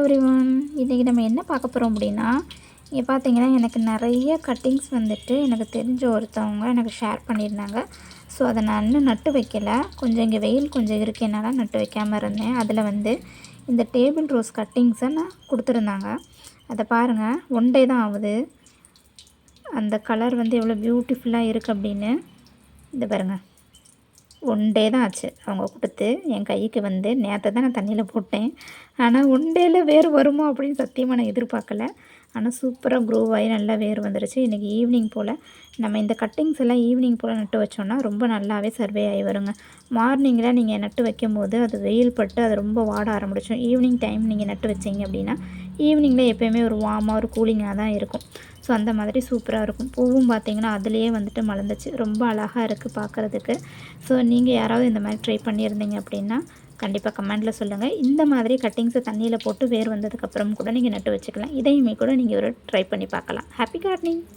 Every one இன்றைக்கி நம்ம என்ன பார்க்க போகிறோம் அப்படின்னா இங்கே பார்த்தீங்கன்னா எனக்கு நிறைய கட்டிங்ஸ் வந்துட்டு எனக்கு தெரிஞ்ச ஒருத்தவங்க எனக்கு ஷேர் பண்ணியிருந்தாங்க. ஸோ அதை நான் இன்னும் நட்டு வைக்கல. கொஞ்சம் இங்கே வெயில் கொஞ்சம் இருக்கேனால நட்டு வைக்காமல் இருந்தேன். அதில் வந்து இந்த டேபிள் ரோஸ் கட்டிங்ஸை நான் கொடுத்துருந்தாங்க. அதை பாருங்கள் ஒன் டே தான் ஆகுது. அந்த கலர் வந்து எவ்வளோ பியூட்டிஃபுல்லாக இருக்குது அப்படின்னு. இது பாருங்கள் ஒன் டே தான் ஆச்சு. அவங்க கொடுத்து என் கைக்கு வந்து நேற்று தான் நான் தண்ணியில் போட்டேன். ஆனால் ஒன் டேயில் வேர் வருமோ அப்படின்னு சத்தியமாக நான் எதிர்பார்க்கல. ஆனால் சூப்பராக க்ரோ ஆகி நல்லா வேர் வந்துருச்சு. இன்றைக்கி ஈவினிங் போல் நம்ம இந்த கட்டிங்ஸ் எல்லாம் ஈவினிங் போல் நட்டு வச்சோன்னா ரொம்ப நல்லாவே சர்வே ஆகி வருங்க. மார்னிங்கில் நீங்கள் நட்டு வைக்கும் போது அது வெயில் பட்டு அது ரொம்ப வாட ஆரம்பிச்சிடும். ஈவினிங் டைம் நீங்கள் நட்டு வச்சிங்க அப்படின்னா ஈவினிங்கில் எப்போயுமே ஒரு வார்மாக ஒரு கூலிங்காக தான் இருக்கும். ஸோ அந்த மாதிரி சூப்பராக இருக்கும். பூவும் பார்த்திங்கன்னா அதுலேயே வந்துட்டு மலர்ந்துச்சு. ரொம்ப அழகாக இருக்குது பார்க்குறதுக்கு ஸோ நீங்கள் யாராவது இந்த மாதிரி ட்ரை பண்ணியிருந்தீங்க அப்படின்னா கண்டிப்பாக கமெண்ட்டில் சொல்லுங்கள் இந்த மாதிரி கட்டிங்ஸை தண்ணியில் போட்டு வேர் வந்ததுக்கப்புறம் கூட நீங்கள் நட்டு வச்சுக்கலாம். இதையுமே கூட நீங்கள் ஒரு ட்ரை பண்ணி பார்க்கலாம். Happy gardening